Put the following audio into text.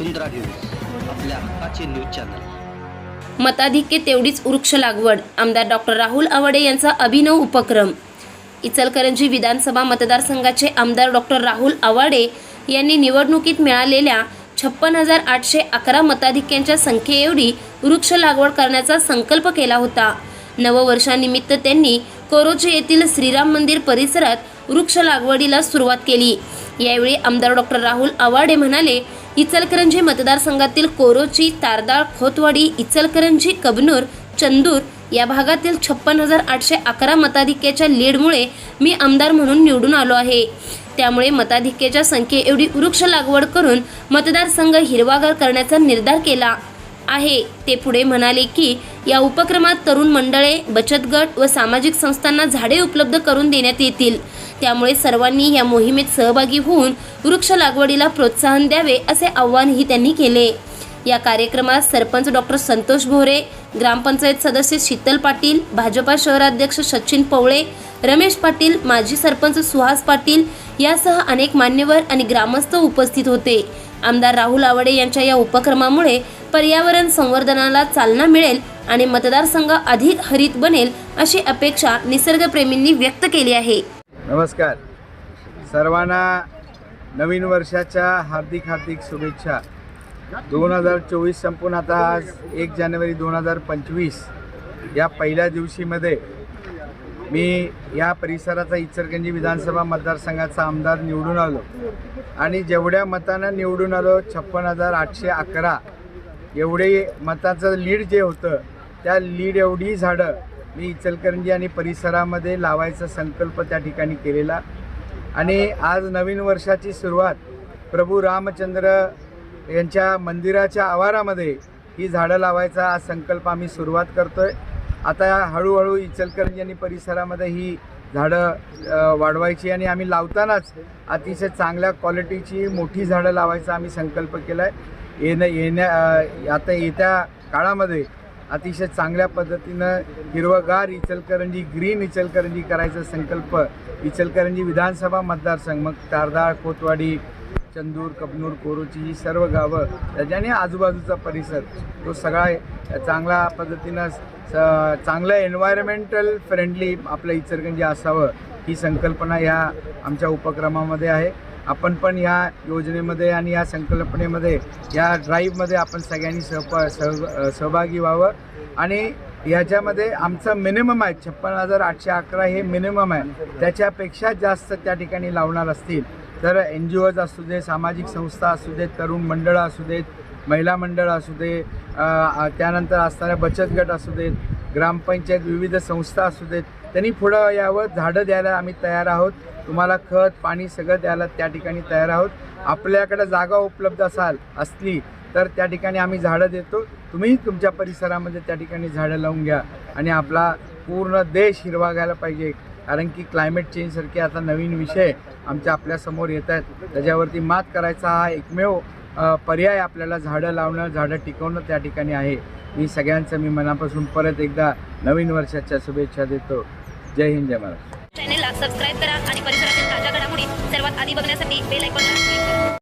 वसुंधरा news आपल्या हक्काचे news channel. मताधिक्य तेवढीच वृक्ष लागवड आमदार डॉक्टर राहुल आवडे यांचा अभिनव उपक्रम. इचलकरंजी विधानसभा मतदारसंघाचे आमदार डॉक्टर राहुल आवाडे यांनी निवडणुकीत मिळालेल्या छप्पन हजार आठशे अकरा मताधिक्यांच्या संख्येएवढी वृक्ष लागवड करण्याचा संकल्प केला होता. नववर्षानिमित्त त्यांनी कोरोचे येथील श्रीराम मंदिर परिसरात वृक्ष लागवडीला सुरुवात केली. यावेळी आमदार डॉक्टर राहुल आवाडे म्हणाले इचलकरंजी मतदारसंघातील कोरोची तारदाळ खोतवाडी इचलकरंजी कबनूर चंदूर या भागातील छप्पन हजार आठशे अकरा मताधिक्याच्या लीडमुळे मी आमदार म्हणून निवडून आलो आहे. त्यामुळे मताधिक्याच्या संख्ये एवढी वृक्ष लागवड करून मतदारसंघ हिरवागार करण्याचा निर्धार केला. आहे. ते पुढे म्हणाले की या उपक्रमात तरुण मंडळे बचत गट व सामाजिक संस्थांना झाडे उपलब्ध करून देण्यात येतील. त्यामुळे सर्वांनी या मोहिमेत सहभागी होऊन वृक्ष लागवडीला प्रोत्साहन द्यावे असे आवाहनही त्यांनी केले. या कार्यक्रमात सरपंच डॉक्टर संतोष भोरे ग्रामपंचायत सदस्य शीतल पाटील भाजपा शहराध्यक्ष सचिन पवळे रमेश पाटील माजी सरपंच सुहास पाटील यासह अनेक मान्यवर आणि ग्रामस्थ उपस्थित होते. आमदार राहुल आवडे यांच्या या उपक्रमामुळे पर्यावरण संवर्धनाला चालना मिळेल आणि मतदारसंघ अधिक हरित बनेल अशी अपेक्षा निसर्गप्रेमींनी व्यक्त केली आहे. नमस्कार. सर्वांना नवीन वर्षाच्या हार्दिक हार्दिक शुभेच्छा. दोन हजार चोवीस संपून आता आज एक जानेवारी दोन हजार पंचवीस. या पहिल्या दिवशीमध्ये मी या परिसराचा इचलकरंजी विधानसभा मतदारसंघाचा आमदार निवडून आलो. आणि जेवढ्या मतानं निवडून आलो छप्पन हजार आठशे अकरा एवढे मताचं लीड जे होतं त्या लीड एवढी झाडं मी इचलकरंजी आणि परिसरामध्ये लावायचा संकल्प त्या ठिकाणी केलेला. आणि आज नवीन वर्षाची सुरुवात प्रभू रामचंद्र यांच्या मंदिराच्या आवारामध्ये ही झाडं लावायचा आज संकल्प आम्ही सुरुवात करतो आहे आता हळूहळू इचलकरंजी आणि परिसरामध्ये ही झाडं वाढवायची आणि आम्ही लावतानाच अतिशय चांगल्या क्वालिटीची मोठी झाडं लावायचा आम्ही संकल्प केला आहे येणं येण्या आता येत्या काळामध्ये अतिशय चांगल्या पद्धतीनं हिरवगार इचलकरंजी ग्रीन इचलकरंजी करायचा संकल्प इचलकरंजी विधानसभा मतदारसंघ मग तारदाळ कोतवाडी चंदूर कबनूर कोरोची ही सर्व गावं त्याच्याने आजूबाजूचा परिसर तो सगळा चांगल्या पद्धतीनं चांगलं एन्व्हायरमेंटल फ्रेंडली आपलं इचलकरंजी असावं ही संकल्पना ह्या आमच्या उपक्रमामध्ये आहे. आपण पण या योजनेमध्ये आणि या संकल्पनेमध्ये या ड्राईव्हमध्ये आपण सगळ्यांनी सहप सह सहभागी व्हावं. आणि याच्यामध्ये आमचं मिनिमम आहे छप्पन हजार आठशे अकरा हे मिनिमम आहे. त्याच्यापेक्षा जास्त त्या ठिकाणी लावणार असतील. तर एन जी ओज असू दे सामाजिक संस्था असू देत तरुण मंडळं असू देत महिला मंडळ असू दे त्यानंतर असणाऱ्या बचत गट असू देत ग्रामपंचायत विविध संस्था असू देत त्यांनी पुढं यावं झाडं द्यायला आम्ही तयार आहोत. तुम्हाला खत पाणी सगळं द्यायला त्या ठिकाणी तयार आहोत. आपल्याकडे जागा उपलब्ध असाल असली तर त्या ठिकाणी आम्ही झाडं देतो. तुम्ही तुमच्या परिसरामध्ये त्या ठिकाणी झाडं लावून घ्या आणि आपला पूर्ण देश हिरवा घ्यायला पाहिजे. कारण की क्लायमेट चेंजसारखे आता नवीन विषय आमच्या आपल्यासमोर येत आहेत. त्याच्यावरती मात करायचा हा एकमेव पर्याय आपल्याला झाडं लावणं झाडं टिकवणं त्या ठिकाणी आहे. मी सगळ्यांचं मी मनापासून परत एकदा नवीन वर्षाच्या शुभेच्छा देतो. जय हिंद जय महाराष्ट्र. चॅनेलला सबस्क्राईब करा आणि परिसरातील ताज्या घडामोडी सर्वात आधी बघण्यासाठी बेल ऐकून